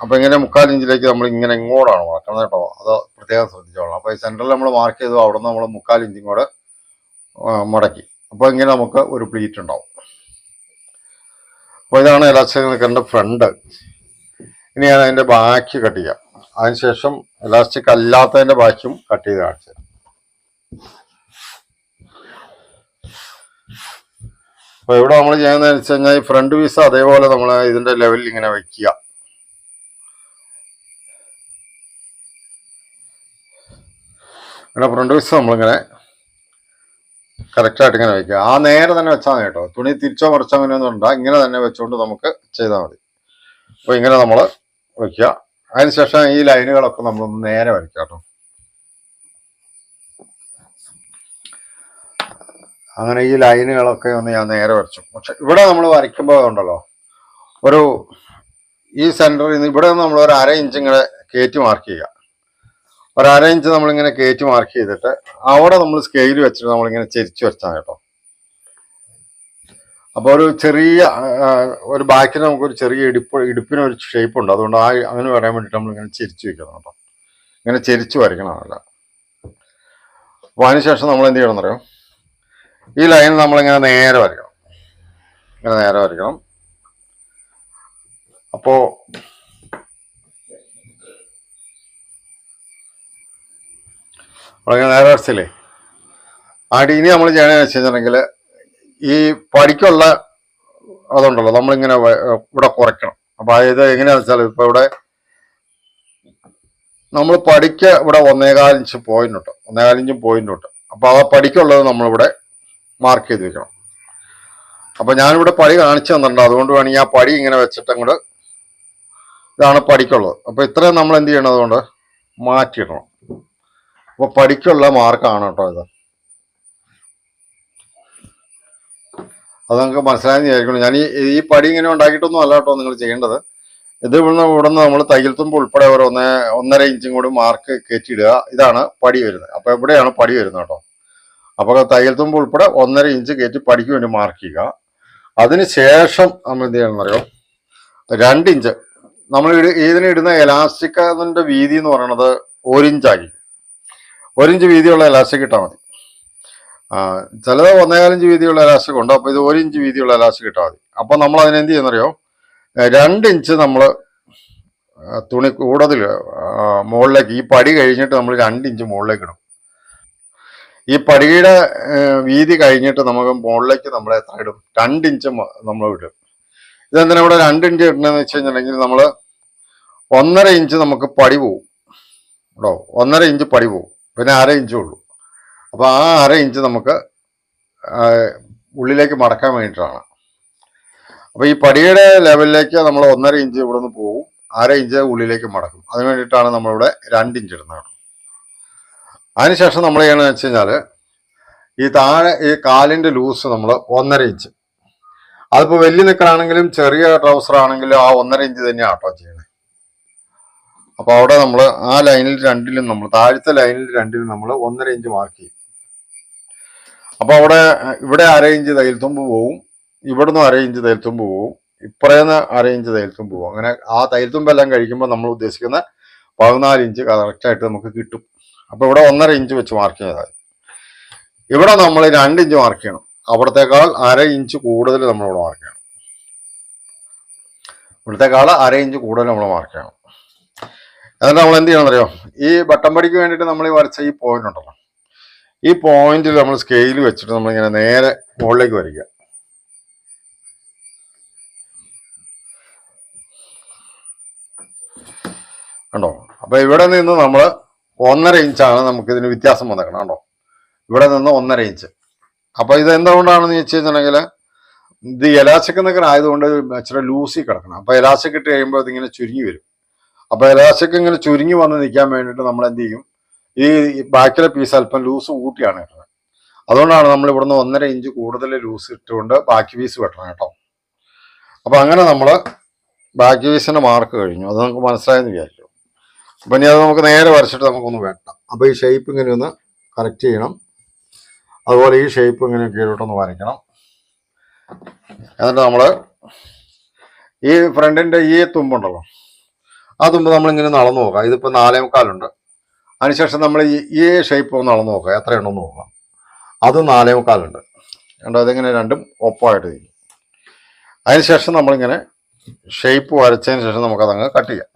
അപ്പോൾ ഇങ്ങനെ മുക്കാൽ ഇഞ്ചിലേക്ക് നമ്മൾ ഇങ്ങനെ ഇങ്ങോട്ടാണ് മടക്കുന്നത് കേട്ടോ. അത് പ്രത്യേകം ശ്രദ്ധിച്ചോളാം അപ്പോൾ ഈ സെൻട്രൽ നമ്മൾ മാർക്ക് ചെയ്തു അവിടെ നിന്ന് നമ്മൾ മുക്കാൽ ഇഞ്ചും മടക്കി. അപ്പോൾ ഇങ്ങനെ നമുക്ക് ഒരു പ്ലീറ്റ് ഉണ്ടാവും. അപ്പോൾ ഇതാണ് എലാസ്റ്റിക് നിൽക്കേണ്ട ഫ്രണ്ട്. ഇനിയാണ് ഞാൻ അതിന്റെ ബാക്കി കട്ട് ചെയ്യാം. അതിനുശേഷം എലാസ്റ്റിക് അല്ലാത്തതിന്റെ ബാക്കിയും കട്ട് ചെയ്ത് കാണിച്ചു തരാം. അപ്പോൾ ഇവിടെ നമ്മൾ ചെയ്യുന്നത് വെച്ച് കഴിഞ്ഞാൽ ഈ ഫ്രണ്ട് പീസ് അതേപോലെ നമ്മൾ ഇതിന്റെ ലെവലിൽ ഇങ്ങനെ വയ്ക്കുക ഇങ്ങനെ ഫ്രണ്ട് പീസ് നമ്മളിങ്ങനെ കറക്റ്റായിട്ട് ഇങ്ങനെ വെക്കുക. ആ നേരെ തന്നെ വെച്ചാൽ മതി കേട്ടോ. തുണി തിരിച്ചോ മറിച്ചോ അങ്ങനെയൊന്നും ഉണ്ടാ. ഇങ്ങനെ തന്നെ വെച്ചുകൊണ്ട് നമുക്ക് ചെയ്താൽ മതി. അപ്പോൾ ഇങ്ങനെ നമ്മൾ വെക്കുക. അതിനുശേഷം ഈ ലൈനുകളൊക്കെ നമ്മൾ നേരെ വരയ്ക്കുക കേട്ടോ. അങ്ങനെ ഈ ലൈനുകളൊക്കെ ഒന്ന് ഞാൻ നേരെ വരച്ചു. പക്ഷെ ഇവിടെ നമ്മൾ വരയ്ക്കുമ്പോൾ ഉണ്ടല്ലോ ഒരു ഈ സെന്ററിൽ നിന്ന് ഇവിടെ നിന്ന് നമ്മൾ ഒരു അര ഇഞ്ച് കയറ്റി മാർക്ക് ചെയ്യുക. ഒരു അര ഇഞ്ച് നമ്മളിങ്ങനെ കയറ്റി മാർക്ക് ചെയ്തിട്ട് അവിടെ നമ്മൾ സ്കെയിൽ വെച്ചിട്ട് നമ്മളിങ്ങനെ ചെരിച്ചു വെച്ചാൽ കേട്ടോ. അപ്പോൾ ഒരു ചെറിയ ഒരു ഒരു നമുക്ക് ഒരു ചെറിയ ഇടുപ്പ് ഇടുപ്പിന് ഒരു ഷേപ്പ് ഉണ്ട്. അതുകൊണ്ട് ആ അങ്ങനെ വരാൻ വേണ്ടിയിട്ട് നമ്മളിങ്ങനെ ചെരിച്ചു വെക്കണം കേട്ടോ. ഇങ്ങനെ ചെരിച്ചു വരയ്ക്കണമല്ല അപ്പോൾ അതിനുശേഷം നമ്മൾ എന്ത് ചെയ്യണം എന്നറിയോ? ഈ ലൈൻ നമ്മളിങ്ങനെ നേരെ വരയ്ക്കണം. ഇങ്ങനെ നേരെ വരയ്ക്കണം. അപ്പോൾ നമ്മളിങ്ങനെ നേരെ വരച്ചില്ലേ? ആടി ഇനി നമ്മൾ ചെയ്യണമെന്ന് വെച്ച് കഴിഞ്ഞിട്ടുണ്ടെങ്കിൽ ഈ പടിക്കുള്ള അതുണ്ടല്ലോ നമ്മളിങ്ങനെ ഇവിടെ കുറയ്ക്കണം. അപ്പം ഇത് എങ്ങനെയാണെന്ന് വെച്ചാൽ ഇപ്പം ഇവിടെ നമ്മൾ പടിക്ക് ഇവിടെ ഒന്നേകാലിഞ്ച് പോയിന്റ് ഉണ്ട് ഒന്നേകാൽ ഇഞ്ചും പോയിന്റ് ഉണ്ട്. അപ്പോൾ ആ പടിക്കുള്ളത് നമ്മളിവിടെ മാർക്ക് ചെയ്ത് വെക്കണം. അപ്പം ഞാനിവിടെ പടി കാണിച്ചു തന്നിട്ടുണ്ട് അതുകൊണ്ട് വേണമെങ്കിൽ ആ പടി ഇങ്ങനെ വെച്ചിട്ട് അങ്ങോട്ട് ഇതാണ് പടിക്കുള്ളത്. അപ്പോൾ ഇത്രയും നമ്മൾ എന്ത് ചെയ്യണം അതുകൊണ്ട് മാറ്റിയിടണം. അപ്പൊ പഠിക്കുള്ള മാർക്കാണ് കേട്ടോ ഇത്. അത് നിങ്ങൾക്ക് മനസ്സിലായെന്ന് വിചാരിക്കണം ഞാൻ ഈ ഈ പടി ഇങ്ങനെ ഉണ്ടാക്കിയിട്ടൊന്നും അല്ല കേട്ടോ നിങ്ങൾ ചെയ്യേണ്ടത്. ഇത് ഇവിടുന്ന് ഇവിടുന്ന് നമ്മൾ തയ്യൽ തുമ്പ് ഉൾപ്പെടെ ഒരു ഒന്ന് ഒന്നര ഇഞ്ചും കൂടി മാർക്ക് കയറ്റിയിടുക. ഇതാണ് പടി വരുന്നത്. അപ്പൊ എവിടെയാണ് പടി വരുന്നത് കേട്ടോ? അപ്പൊ തയ്യൽ തുമ്പ് ഉൾപ്പെടെ ഒന്നര ഇഞ്ച് കയറ്റി പടിക്ക് വേണ്ടി മാർക്ക് ചെയ്യുക. അതിന് ശേഷം നമ്മൾ എന്ത് ചെയ്യണമെന്നറിയോ രണ്ടിഞ്ച് നമ്മൾ ഇതിന് ഇടുന്ന എലാസ്റ്റിക് അതിന്റെ വീതി എന്ന് പറയുന്നത് ഒരു ഇഞ്ചാക്കി ഒരു ഇഞ്ച് വീതിയുള്ള അലാസ്റ്റിക് ഇട്ടാൽ മതി. ചിലത് ഒന്നേകാലഞ്ച് വീതിയുള്ള അലാസ്റ്റിക് ഉണ്ട്. അപ്പോൾ ഇത് ഒരു ഇഞ്ച് വീതിയുള്ള അലാസ്റ്റിക് ഇട്ടാൽ മതി. അപ്പോൾ നമ്മൾ അതിന് എന്ത് ചെയ്യുന്നറിയോ? രണ്ട് ഇഞ്ച് നമ്മൾ തുണി കൂടുതൽ മുകളിലേക്ക് ഈ പടി കഴിഞ്ഞിട്ട് നമ്മൾ രണ്ട് ഇഞ്ച് മുകളിലേക്ക് ഇടും. ഈ പടിയുടെ വീതി കഴിഞ്ഞിട്ട് നമുക്ക് മുകളിലേക്ക് നമ്മൾ എത്ര ഇടും? രണ്ട് ഇഞ്ച് നമ്മൾ ഇടും. ഇതെന്തിനാ ഇവിടെ രണ്ട് ഇഞ്ച് ഇടണമെന്ന് വെച്ച് കഴിഞ്ഞിട്ടുണ്ടെങ്കിൽ നമ്മൾ ഒന്നര ഇഞ്ച് നമുക്ക് പടി പോവും. കേട്ടോ? ഒന്നര ഇഞ്ച് പടി പോവും. പിന്നെ അര ഇഞ്ചേ ഉള്ളൂ. അപ്പോൾ ആ അര ഇഞ്ച് നമുക്ക് ഉള്ളിലേക്ക് മടക്കാൻ വേണ്ടിയിട്ടാണ്. അപ്പോൾ ഈ പടിയുടെ ലെവലിലേക്ക് നമ്മൾ ഒന്നര ഇഞ്ച് ഇവിടെ നിന്ന് പോകും അര ഇഞ്ച് ഉള്ളിലേക്ക് മടക്കും. അതിന് വേണ്ടിയിട്ടാണ് നമ്മളിവിടെ രണ്ട് ഇഞ്ച് ഇടുന്നത് അതിനുശേഷം നമ്മൾ ചെയ്യണമെന്ന് വെച്ച് കഴിഞ്ഞാൽ ഈ താഴെ ഈ കാലിന്റെ ലൂസ് നമ്മൾ ഒന്നര ഇഞ്ച്. അതിപ്പോൾ വലിയ നിക്കറാണെങ്കിലും ചെറിയ ട്രൗസർ ആണെങ്കിലും ആ ഒന്നര ഇഞ്ച് തന്നെയാണ് കേട്ടോ ചെയ്യണത് അപ്പൊ അവിടെ നമ്മൾ ആ ലൈനിൽ രണ്ടിലും നമ്മൾ താഴത്തെ ലൈനിൽ രണ്ടിലും നമ്മൾ ഒന്നര ഇഞ്ച് മാർക്ക് ചെയ്യും. അപ്പോൾ അവിടെ ഇവിടെ അര ഇഞ്ച് തയ്യൽത്തുമ്പ് പോവും ഇവിടുന്ന് അര ഇഞ്ച് തയ്യൽത്തുമ്പ് പോവും ഇപ്പറയുന്ന അര ഇഞ്ച് തയ്യൽത്തുമ്പ് പോവും. അങ്ങനെ ആ തയ്യൽത്തുമ്പെല്ലാം കഴിക്കുമ്പോൾ നമ്മൾ ഉദ്ദേശിക്കുന്ന പതിനാല് ഇഞ്ച് കറക്റ്റായിട്ട് നമുക്ക് കിട്ടും. അപ്പോൾ ഇവിടെ ഒന്നര ഇഞ്ച് വെച്ച് മാർക്ക് ചെയ്താൽ ഇവിടെ നമ്മൾ രണ്ട് ഇഞ്ച് മാർക്ക് ചെയ്യണം. അവിടത്തേക്കാൾ അര ഇഞ്ച് കൂടുതൽ നമ്മളിവിടെ മാർക്ക് ചെയ്യണം. ഇവിടത്തേക്കാൾ അര ഇഞ്ച് കൂടുതൽ നമ്മൾ മാർക്ക് ചെയ്യണം. എന്നിട്ട് നമ്മൾ എന്ത് ചെയ്യണം അറിയോ ഈ ബട്ടൺ പടിക്ക് വേണ്ടിയിട്ട് നമ്മൾ ഈ വരച്ച ഈ പോയിന്റ് ഉണ്ടല്ലോ. ഈ പോയിന്റിൽ നമ്മൾ സ്കെയിൽ വെച്ചിട്ട് നമ്മളിങ്ങനെ നേരെ മുകളിലേക്ക് വരിക കണ്ടോ? അപ്പൊ ഇവിടെ നിന്ന് നമ്മൾ ഒന്നര ഇഞ്ചാണ് നമുക്ക് ഇതിന് വ്യത്യാസം വന്നേക്കണം കണ്ടോ? ഇവിടെ നിന്ന് ഒന്നര ഇഞ്ച് അപ്പൊ ഇത് എന്തുകൊണ്ടാണെന്ന് വെച്ച് കഴിഞ്ഞിട്ടുണ്ടെങ്കിൽ ഇത് എലാസ്റ്റിക് ആയതുകൊണ്ട് ഇച്ചിരി ലൂസി കിടക്കണം. അപ്പൊ എലാസ്റ്റിക് കഴിയുമ്പോൾ ഇതിങ്ങനെ ചുരുങ്ങി വരും. അപ്പൊ ഇലാസ്റ്റിക് ഇങ്ങനെ ചുരുങ്ങി വന്ന് നിൽക്കാൻ വേണ്ടിയിട്ട് നമ്മൾ എന്ത് ചെയ്യും? ഈ ബാക്കിലെ പീസ് അല്പം ലൂസ് കൂട്ടിയാണ് ഇടുന്നത് അതുകൊണ്ടാണ് നമ്മൾ ഇവിടുന്ന് ഒന്നര ഇഞ്ച് കൂടുതൽ ലൂസ് ഇട്ടുകൊണ്ട് ബാക്കി പീസ് വെട്ടണം കേട്ടോ. അപ്പൊ അങ്ങനെ നമ്മൾ ബാക്കി പീസിന്റെ മാർക്ക് കഴിഞ്ഞു. അത് നമുക്ക് മനസ്സിലായെന്ന് വിചാരിച്ചു അപ്പൊ ഇനി അത് നമുക്ക് നേരെ വരച്ചിട്ട് നമുക്കൊന്ന് വെട്ടാം. അപ്പൊ ഈ ഷേപ്പ് ഇങ്ങനെ ഒന്ന് കറക്റ്റ് ചെയ്യണം. അതുപോലെ ഈ ഷേപ്പ് ഇങ്ങനെ കീഴോട്ടൊന്ന് വരയ്ക്കണം. എന്നിട്ട് നമ്മൾ ഈ ഫ്രണ്ടിന്റെ ഈ തുമ്പുണ്ടല്ലോ. ആ തുമ്പ് നമ്മളിങ്ങനെ നടന്നു നോക്കാം ഇതിപ്പോൾ നാലേ മുക്കാലുണ്ട് അതിനുശേഷം നമ്മൾ ഈ ഈ ഷേപ്പ് ഒന്ന് അളന്ന് നോക്കാം. എത്രയുണ്ടെന്ന് നോക്കാം. അത് നാലേ മുക്കാലുണ്ട് കണ്ടോ? അതിങ്ങനെ രണ്ടും ഒപ്പമായിട്ട് ഇരിക്കും. അതിനുശേഷം നമ്മളിങ്ങനെ ഷേപ്പ് വരച്ചതിന് ശേഷം നമുക്കതങ്ങ് കട്ട് ചെയ്യാം.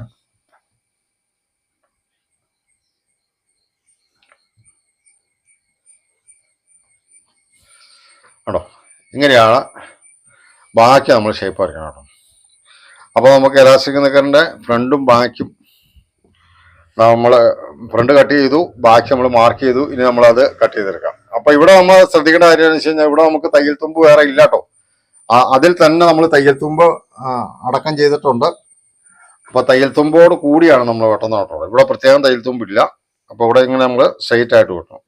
കണ്ടോ? ഇങ്ങനെയാണ് ബാക്കി നമ്മൾ ഷേപ്പ് വരയ്ക്കണം കേട്ടോ അപ്പോൾ നമുക്ക് എലാസ്റ്റിക് നിക്കറിന്റെ ഫ്രണ്ടും ബാക്കും നമ്മൾ ഫ്രണ്ട് കട്ട് ചെയ്തു ബാക്കി നമ്മൾ മാർക്ക് ചെയ്തു ഇനി നമ്മളത് കട്ട് ചെയ്തെടുക്കാം. അപ്പോൾ ഇവിടെ നമ്മൾ ശ്രദ്ധിക്കേണ്ട കാര്യം എന്ന് വെച്ച് ഇവിടെ നമുക്ക് തയ്യൽ തുമ്പ് വേറെ ഇല്ല കേട്ടോ അതിൽ തന്നെ നമ്മൾ തയ്യൽ തുമ്പ് അടക്കം ചെയ്തിട്ടുണ്ട്. അപ്പോൾ തയ്യൽ തുമ്പോട് കൂടിയാണ് നമ്മൾ വെട്ടുന്നത് കേട്ടോ. ഇവിടെ പ്രത്യേകം തയ്യൽ തുമ്പില്ല. അപ്പോൾ ഇവിടെ ഇങ്ങനെ നമ്മൾ സ്ട്രൈറ്റ് ആയിട്ട് വെട്ടണം.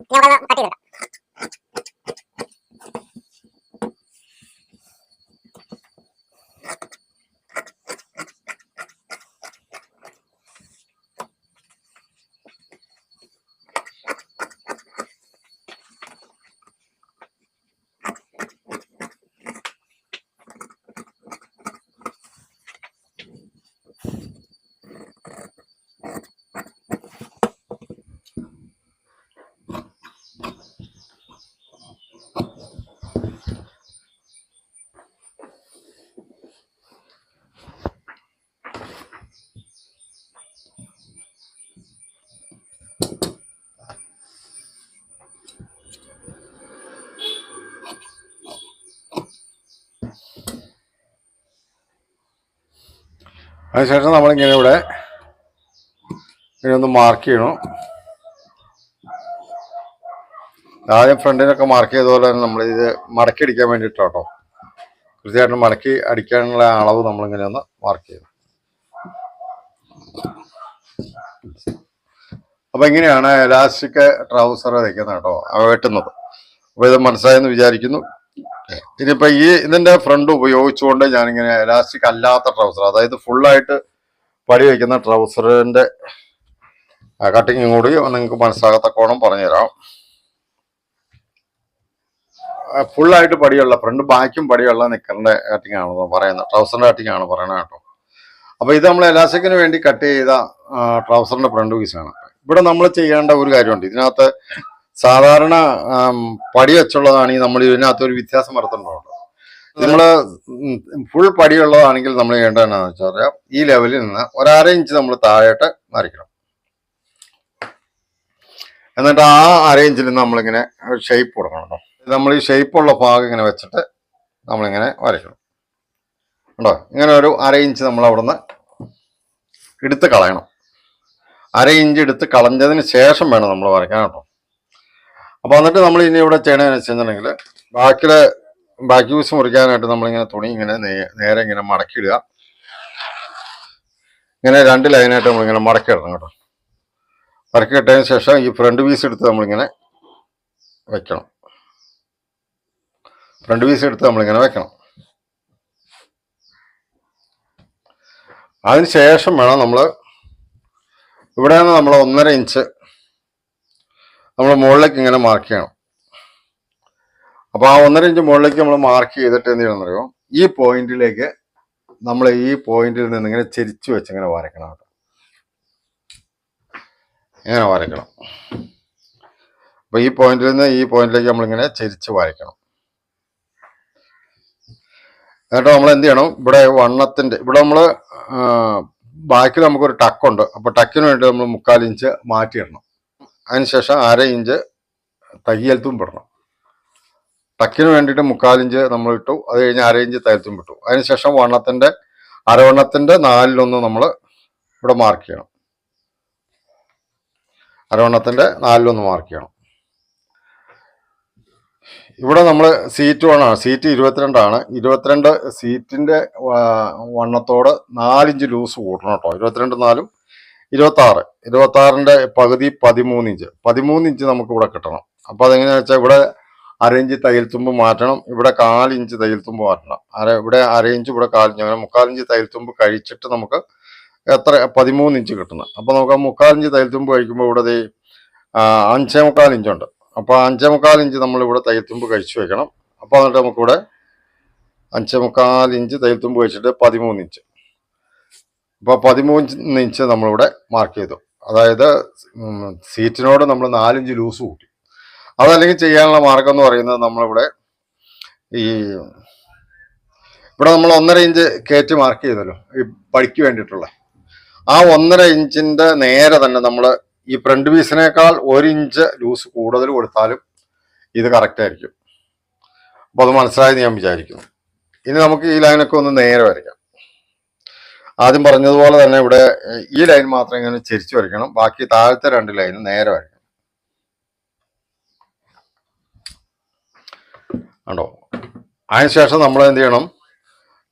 അതിനുശേഷം നമ്മളിങ്ങനെ ഇവിടെ ഇങ്ങനെ ഒന്ന് മാർക്ക് ചെയ്യണം. ആദ്യം ഫ്രണ്ടിനൊക്കെ മാർക്ക് ചെയ്ത പോലെ തന്നെ നമ്മൾ ഇത് മടക്കി അടിക്കാൻ വേണ്ടിയിട്ട് കേട്ടോ കൃത്യമായിട്ട് മടക്കി അടിക്കാനുള്ള അളവ് നമ്മളിങ്ങനെ ഒന്ന് മാർക്ക് ചെയ്യണം. അപ്പൊ ഇങ്ങനെയാണ് എലാസ്റ്റിക് ട്രൗസർ തയ്ക്കുന്നത് കേട്ടോ വെട്ടുന്നത്. അപ്പോൾ ഇത് മനസ്സിലായെന്ന് വിചാരിക്കുന്നു. ഇനിയിപ്പോ ഈ ഇതിന്റെ ഫ്രണ്ട് ഉപയോഗിച്ചുകൊണ്ട് ഞാനിങ്ങനെ ഇലാസ്റ്റിക് അല്ലാത്ത ട്രൗസർ അതായത് ഫുള്ളായിട്ട് പടി വയ്ക്കുന്ന ട്രൗസറിന്റെ കട്ടിങ് കൂടി നിങ്ങൾക്ക് മനസ്സിലാകത്തക്കോണം പറഞ്ഞുതരാം. ഫുള്ളായിട്ട് പടിയുള്ള ഫ്രണ്ട് ബാക്കും പടിയുള്ള നിക്കറിന്റെ കട്ടിങ് ആണ് പറയുന്നത്. ട്രൗസറിന്റെ കട്ടിങ് ആണ് പറയുന്നത് കേട്ടോ. അപ്പൊ ഇത് നമ്മൾ എലാസ്റ്റിക്കിന് വേണ്ടി കട്ട് ചെയ്ത ട്രൗസറിന്റെ ഫ്രണ്ട് പീസാണ് ഇവിടെ നമ്മൾ ചെയ്യേണ്ട ഒരു കാര്യമുണ്ട്. ഇതിനകത്ത് സാധാരണ പടി വെച്ചുള്ളതാണെങ്കിൽ നമ്മൾ ഇതിനകത്ത് ഒരു വ്യത്യാസം വരുത്തുന്നുണ്ട് നമ്മൾ ഫുൾ പടിയുള്ളതാണെങ്കിൽ നമ്മൾ ചെയ്യേണ്ടത് എന്താണെന്ന് വെച്ചാൽ ഈ ലെവലിൽ നിന്ന് ഒരര ഇഞ്ച് നമ്മൾ താഴോട്ട് വരയ്ക്കണം. എന്നിട്ട് ആ അര ഇഞ്ചിൽ നിന്ന് നമ്മളിങ്ങനെ ഷേപ്പ് കൊടുക്കണം കേട്ടോ. നമ്മൾ ഈ ഷേപ്പുള്ള ഭാഗം ഇങ്ങനെ വെച്ചിട്ട് നമ്മളിങ്ങനെ വരയ്ക്കണം. കേട്ടോ ഇങ്ങനെ ഒരു അര ഇഞ്ച് നമ്മൾ അവിടുന്ന് എടുത്ത് കളയണം. അര ഇഞ്ച് എടുത്ത് കളഞ്ഞതിന് ശേഷം വേണം നമ്മൾ വരയ്ക്കാൻ കേട്ടോ. അപ്പൊ എന്നിട്ട് നമ്മൾ ഇനി ഇവിടെ ചെയ്യണമെന്ന് വെച്ചിട്ടുണ്ടെങ്കിൽ ബാക്കിയുടെ ബാക്കി പീസ് മുറിക്കാനായിട്ട് നമ്മളിങ്ങനെ തുണി ഇങ്ങനെ നേരെ ഇങ്ങനെ മടക്കിയിടുക. ഇങ്ങനെ രണ്ട് ലൈനായിട്ട് നമ്മളിങ്ങനെ മടക്കിയിടണം കേട്ടോ. മടക്കിയിട്ടതിന് ശേഷം ഈ ഫ്രണ്ട് പീസ് എടുത്ത് നമ്മളിങ്ങനെ വെക്കണം. ഫ്രണ്ട് പീസ് എടുത്ത് നമ്മളിങ്ങനെ വെക്കണം. അതിന് ശേഷം വേണം നമ്മൾ ഇവിടെ നിന്ന് നമ്മൾ ഒന്നര ഇഞ്ച് നമ്മൾ മുകളിലേക്ക് ഇങ്ങനെ മാർക്ക് ചെയ്യണം. അപ്പോൾ ആ ഒന്നര ഇഞ്ച് മുകളിലേക്ക് നമ്മൾ മാർക്ക് ചെയ്തിട്ട് എന്ത് ചെയ്യണം അറിയോ ഈ പോയിന്റിലേക്ക് നമ്മൾ ഈ പോയിന്റിൽ നിന്ന് ഇങ്ങനെ ചെരിച്ചു വെച്ച് ഇങ്ങനെ വരയ്ക്കണം കേട്ടോ. ഇങ്ങനെ വരയ്ക്കണം. അപ്പോൾ ഈ പോയിന്റിൽ നിന്ന് ഈ പോയിന്റിലേക്ക് നമ്മളിങ്ങനെ ചെരിച്ച് വരയ്ക്കണം. എന്നിട്ട് നമ്മൾ എന്ത് ചെയ്യണം? ഇവിടെ വണ്ണത്തിന്റെ ഇവിടെ നമ്മൾ ബാക്കിൽ നമുക്കൊരു ടക്കുണ്ട് അപ്പോൾ ടക്കിന് വേണ്ടി നമ്മൾ മുക്കാൽ ഇഞ്ച് മാറ്റിയിടണം. അതിനുശേഷം അര ഇഞ്ച് തയ്യൽ തുമ്പിടണം ടക്കിന് വേണ്ടിയിട്ട് മുക്കാലിഞ്ച് നമ്മൾ ഇട്ടു. അത് കഴിഞ്ഞ് അര ഇഞ്ച് തയ്യൽ തുമ്പിട്ടു അതിനുശേഷം വണ്ണത്തിന്റെ അരവണ്ണത്തിന്റെ നാലിലൊന്ന് നമ്മൾ ഇവിടെ മാർക്ക് ചെയ്യണം. അരവണ്ണത്തിന്റെ നാലിലൊന്ന് മാർക്ക് ചെയ്യണം. ഇവിടെ നമ്മൾ സീറ്റ് വണ്ണാണ് സീറ്റ് ഇരുപത്തിരണ്ടാണ് ഇരുപത്തിരണ്ട് സീറ്റിന്റെ വണ്ണത്തോട് നാലിഞ്ച് ലൂസ് കൂട്ടണം കേട്ടോ. ഇരുപത്തിരണ്ട് നാലും ഇരുപത്തി ആറ് ഇരുപത്തി ആറിന്റെ പകുതി പതിമൂന്ന് ഇഞ്ച്. പതിമൂന്ന് ഇഞ്ച് നമുക്ക് ഇവിടെ കിട്ടണം. അപ്പൊ അതെങ്ങനെയാ വെച്ചാൽ ഇവിടെ അരയിഞ്ച് ഇഞ്ച് തയ്യൽ തുമ്പ് മാറ്റണം. ഇവിടെ കാലിഞ്ച് തയ്യൽ തുമ്പ് മാറ്റണം. അര ഇവിടെ അരയിഞ്ച് ഇവിടെ കാലിഞ്ച് അങ്ങനെ മുക്കാലിഞ്ച് തയ്യൽ തുമ്പ് കഴിച്ചിട്ട് നമുക്ക് എത്ര പതിമൂന്ന് ഇഞ്ച് കിട്ടണം അപ്പൊ നമുക്ക് ആ മുക്കാലിഞ്ച് തയ്യൽ തുമ്പ് കഴിക്കുമ്പോൾ ഇവിടെ ആ, അഞ്ചേ മുക്കാൽ ഇഞ്ചുണ്ട് അപ്പൊ അഞ്ചേ മുക്കാൽ ഇഞ്ച് നമ്മൾ ഇവിടെ തയ്യൽ തുമ്പ് കഴിച്ചു വെക്കണം. അപ്പൊ എന്നിട്ട് നമുക്കിവിടെ അഞ്ചേ മുക്കാൽ ഇഞ്ച് തയ്യൽ തുമ്പ് കഴിച്ചിട്ട് പതിമൂന്ന് ഇഞ്ച്. അപ്പൊ പതിമൂന്ന് ഇഞ്ച് നമ്മളിവിടെ മാർക്ക് ചെയ്തു. അതായത് സീറ്റിനോട് നമ്മൾ നാലിഞ്ച് ലൂസ് കൂട്ടി. അതല്ലെങ്കിൽ ചെയ്യാനുള്ള മാർഗം എന്ന് പറയുന്നത് നമ്മളിവിടെ ഈ ഇവിടെ നമ്മൾ ഒന്നര ഇഞ്ച് കയറ്റി മാർക്ക് ചെയ്തല്ലോ ഈ പടിക്ക് വേണ്ടിയിട്ടുള്ള. ആ ഒന്നര ഇഞ്ചിന്റെ നേരെ തന്നെ നമ്മൾ ഈ ഫ്രണ്ട് പീസിനേക്കാൾ ഒരു ഇഞ്ച് ലൂസ് കൂടുതൽ കൊടുത്താലും ഇത് കറക്റ്റ് ആയിരിക്കും. അപ്പോൾ അത് മനസ്സിലായെന്ന് ഞാൻ വിചാരിക്കുന്നു. ഇനി നമുക്ക് ഈ ലൈനൊക്കെ ഒന്ന് നേരെ വരയ്ക്കാം. ആദ്യം പറഞ്ഞതുപോലെ തന്നെ ഇവിടെ ഈ ലൈൻ മാത്രം ഇങ്ങനെ ചിരിച്ചു വരയ്ക്കണം. ബാക്കി താഴത്തെ രണ്ട് ലൈൻ നേരെ വരയ്ക്കണം. കണ്ടോ? അതിനുശേഷം നമ്മൾ എന്ത് ചെയ്യണം?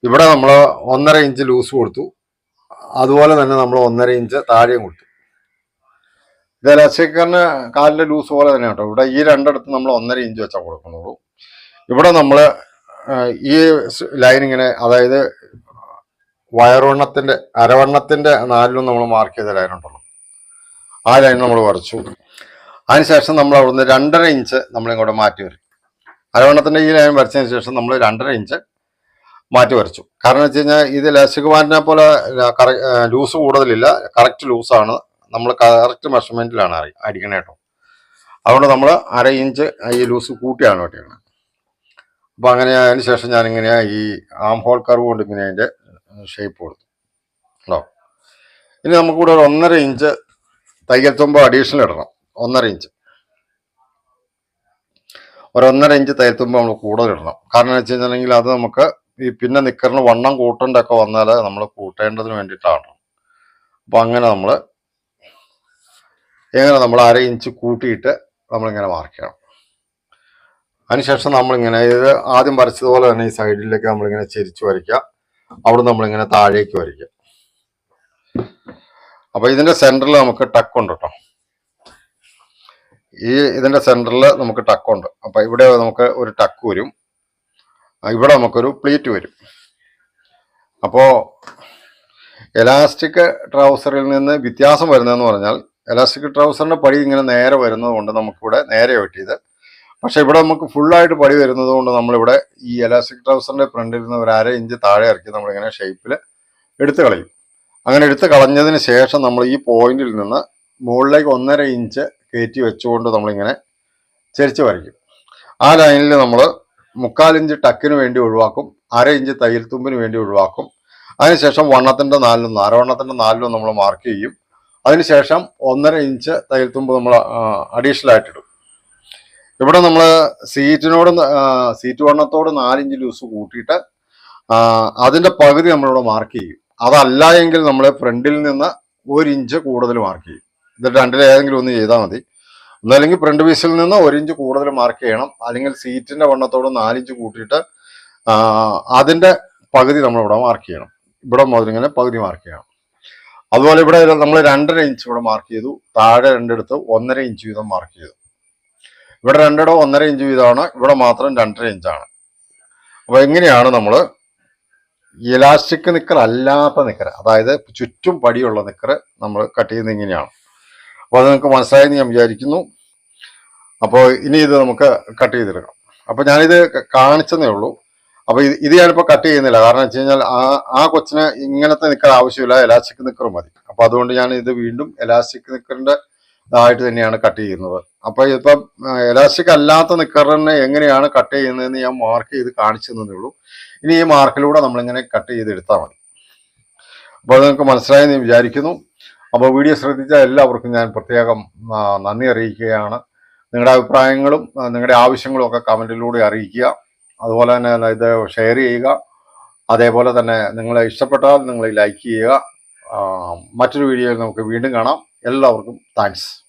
ഇവിടെ നമ്മൾ ഒന്നര ഇഞ്ച് ലൂസ് കൊടുത്തു. അതുപോലെ തന്നെ നമ്മൾ ഒന്നര ഇഞ്ച് താഴെയും കൊടുത്തു. ഇത് എലാസ്റ്റിക്കറിന് കാലിന്റെ ലൂസ് പോലെ തന്നെ കേട്ടോ. ഇവിടെ ഈ രണ്ടിടത്ത് നമ്മൾ ഒന്നര ഇഞ്ച് വെച്ചാൽ കൊടുക്കുന്നുള്ളൂ. ഇവിടെ നമ്മൾ ഈ ലൈൻ ഇങ്ങനെ അതായത് വയറുവണ്ണത്തിന്റെ അരവണ്ണത്തിന്റെ നാലിലും നമ്മൾ മാർക്ക് ചെയ്ത ലൈൻ ഉണ്ടല്ലോ. ആ ലൈൻ നമ്മൾ വരച്ചു. അതിനുശേഷം നമ്മൾ അവിടുന്ന് രണ്ടര ഇഞ്ച് നമ്മളിങ്ങോട്ട് മാറ്റി വരും. അരവണ്ണത്തിന്റെ ഈ ലൈൻ വരച്ചതിന് ശേഷം നമ്മൾ രണ്ടര ഇഞ്ച് മാറ്റി വരച്ചു. കാരണം വെച്ച് കഴിഞ്ഞാൽ ഇത് ലാസ്റ്റിക് പോലെ ലൂസ് കൂടുതലില്ല. കറക്റ്റ് ലൂസാണ് നമ്മൾ കറക്റ്റ് മെഷർമെന്റിലാണ് അടിക്കണേ കേട്ടോ അതുകൊണ്ട് നമ്മൾ അര ഇഞ്ച് ഈ ലൂസ് കൂട്ടിയാണ് വെട്ടിയത് അപ്പോൾ അങ്ങനെ അതിന് ശേഷം ഞാനിങ്ങനെ ഈ ആം ഹോൾ കർവ് കൊണ്ട് ഇങ്ങനെ അതിന്റെ ഷേപ്പ് കൊടുത്തു. ഉണ്ടോ ഇനി നമുക്കിവിടെ ഒരു ഒന്നര ഇഞ്ച് തയ്യൽ തുമ്പ് അഡീഷണൽ ഇടണം. ഒന്നര ഇഞ്ച് ഒരു ഒന്നര ഇഞ്ച് തയ്യൽ തുമ്പ് നമ്മൾ കൂടുതൽ ഇടണം. കാരണം എന്ന് വെച്ച് കഴിഞ്ഞിട്ടുണ്ടെങ്കിൽ അത് നമുക്ക് ഈ പിന്നെ നിക്കറിന് വണ്ണം കൂട്ടേണ്ടൊക്കെ വന്നാൽ നമ്മൾ കൂട്ടേണ്ടതിന് വേണ്ടിയിട്ടാണ്. അപ്പോൾ അങ്ങനെ നമ്മൾ എങ്ങനെ നമ്മൾ അര ഇഞ്ച് കൂട്ടിയിട്ട് നമ്മളിങ്ങനെ മാർക്ക് ചെയ്യണം. അതിനുശേഷം നമ്മളിങ്ങനെ ഇത് ആദ്യം വരച്ചതുപോലെ തന്നെ ഈ സൈഡിലേക്ക് നമ്മളിങ്ങനെ ചെരിച്ച് വരയ്ക്കുക. അവിടെ നമ്മളിങ്ങനെ താഴേക്ക് വരയ്ക്കുക അപ്പോൾ ഇതിന്റെ സെന്ററിൽ നമുക്ക് ടക്കുണ്ട് കേട്ടോ ഈ ഇതിന്റെ സെന്ററിൽ നമുക്ക് ടക്കുണ്ട് അപ്പോൾ ഇവിടെ നമുക്ക് ഒരു ടക്ക് വരും. ഇവിടെ നമുക്കൊരു പ്ലീറ്റ് വരും. അപ്പോൾ എലാസ്റ്റിക് ട്രൗസറിൽ നിന്ന് വ്യത്യാസം വരുന്നതെന്ന് പറഞ്ഞാൽ എലാസ്റ്റിക് ട്രൗസറിന്റെ പടി ഇങ്ങനെ നേരെ വരുന്നത് കൊണ്ട് നമുക്കിവിടെ നേരെ വെട്ടിയത് പക്ഷെ ഇവിടെ നമുക്ക് ഫുള്ളായിട്ട് പടി വരുന്നത് കൊണ്ട് നമ്മളിവിടെ ഈ എലാസ്റ്റിക് ട്രൗസറിന്റെ ഫ്രണ്ടിൽ നിന്ന് ഒരു അര ഇഞ്ച് താഴെ ഇറക്കി നമ്മളിങ്ങനെ ഷേപ്പിൽ എടുത്ത് കളയും. അങ്ങനെ എടുത്ത് കളഞ്ഞതിന് ശേഷം നമ്മൾ ഈ പോയിന്റിൽ നിന്ന് മുകളിലേക്ക് ഒന്നര ഇഞ്ച് കയറ്റി വെച്ചുകൊണ്ട് നമ്മളിങ്ങനെ ചെരിച്ച് വരയ്ക്കും. ആ ലൈനിൽ നമ്മൾ മുക്കാലിഞ്ച് ടക്കിന് വേണ്ടി ഒഴിവാക്കും അര ഇഞ്ച് തയ്യൽ തുമ്പിന് വേണ്ടി ഒഴിവാക്കും. അതിനുശേഷം വണ്ണത്തിന്റെ നാലിലും അരവണ്ണത്തിന്റെ നാലിലും നമ്മൾ മാർക്ക് ചെയ്യും. അതിനുശേഷം ഒന്നര ഇഞ്ച് തയ്യൽ തുമ്പ് നമ്മൾ അഡീഷണൽ ആയിട്ട് ഇടും. ഇവിടെ നമ്മൾ സീറ്റിനോട് സീറ്റ് വണ്ണത്തോട് നാലിഞ്ച് ലൂസ് കൂട്ടിയിട്ട് അതിന്റെ പകുതി നമ്മളിവിടെ മാർക്ക് ചെയ്യും. അതല്ല എങ്കിൽ നമ്മൾ ഫ്രണ്ടിൽ നിന്ന് ഒരു ഇഞ്ച് കൂടുതൽ മാർക്ക് ചെയ്യും. ഇത് രണ്ടിൽ ഏതെങ്കിലും ഒന്ന് ചെയ്താൽ മതി. ഒന്നല്ലെങ്കിൽ ഫ്രണ്ട് പീസിൽ നിന്ന് ഒരു ഇഞ്ച് കൂടുതൽ മാർക്ക് ചെയ്യണം. അല്ലെങ്കിൽ സീറ്റിന്റെ വണ്ണത്തോട് നാലിഞ്ച് കൂട്ടിയിട്ട് അതിന്റെ പകുതി നമ്മളിവിടെ മാർക്ക് ചെയ്യണം. ഇവിടെ മുതൽ ഇങ്ങനെ പകുതി മാർക്ക് ചെയ്യണം. അതുപോലെ ഇവിടെ നമ്മൾ രണ്ടര ഇഞ്ച് ഇവിടെ മാർക്ക് ചെയ്തു. താഴെ രണ്ടെടുത്ത് ഒന്നര ഇഞ്ച് വീതം മാർക്ക് ചെയ്തു. ഇവിടെ രണ്ടിടം ഒന്നര ഇഞ്ച് വീതമാണ് ഇവിടെ മാത്രം രണ്ടര ഇഞ്ചാണ്. അപ്പോൾ എങ്ങനെയാണ് നമ്മൾ ഇലാസ്റ്റിക് നിക്കർ അല്ലാത്ത നിക്കർ അതായത് ചുറ്റും പടിയുള്ള നിക്കർ നമ്മൾ കട്ട് ചെയ്യുന്നത് ഇങ്ങനെയാണ്. അപ്പോൾ അത് നിങ്ങൾക്ക് മനസ്സിലായെന്ന് ഞാൻ വിചാരിക്കുന്നു. അപ്പോൾ ഇനി ഇത് നമുക്ക് കട്ട് ചെയ്തെടുക്കാം. അപ്പോൾ ഞാനിത് കാണിച്ചതേ ഉള്ളൂ. അപ്പോൾ ഇത് ഇത് ഞാനിപ്പോൾ കട്ട് ചെയ്യുന്നില്ല. കാരണം വെച്ച് കഴിഞ്ഞാൽ ആ ആ കൊച്ചിന് ഇങ്ങനത്തെ നിക്കർ ആവശ്യമില്ല എലാസ്റ്റിക് നിക്കർ മതി. അപ്പോൾ അതുകൊണ്ട് ഞാൻ ഇത് വീണ്ടും എലാസ്റ്റിക് നിക്കറിന്റെ ഇതായിട്ട് തന്നെയാണ് കട്ട് ചെയ്യുന്നത്. അപ്പോൾ ഇപ്പം എലാസ്റ്റിക് അല്ലാത്ത നിക്കറിനെ എങ്ങനെയാണ് കട്ട് ചെയ്യുന്നതെന്ന് ഞാൻ മാർക്ക് ചെയ്ത് കാണിച്ചു തന്നേ ഉള്ളൂ. ഇനി ഈ മാർക്കിലൂടെ നമ്മളിങ്ങനെ കട്ട് ചെയ്ത് എടുത്താൽ മതി. അപ്പോൾ നിങ്ങൾക്ക് മനസ്സിലായെന്ന് വിചാരിക്കുന്നു. അപ്പോൾ വീഡിയോ ശ്രദ്ധിച്ച എല്ലാവർക്കും ഞാൻ പ്രത്യേകം നന്ദി അറിയിക്കുകയാണ്. നിങ്ങളുടെ അഭിപ്രായങ്ങളും നിങ്ങളുടെ ആവശ്യങ്ങളും ഒക്കെ കമന്റിലൂടെ അറിയിക്കുക. അതുപോലെ തന്നെ ഇത് ഷെയർ ചെയ്യുക. അതേപോലെ തന്നെ നിങ്ങളെ ഇഷ്ടപ്പെട്ടാൽ നിങ്ങൾ ലൈക്ക് ചെയ്യുക. മറ്റൊരു വീഡിയോയിൽ നമുക്ക് വീണ്ടും കാണാം. എല്ലാവർക്കും താങ്ക്സ്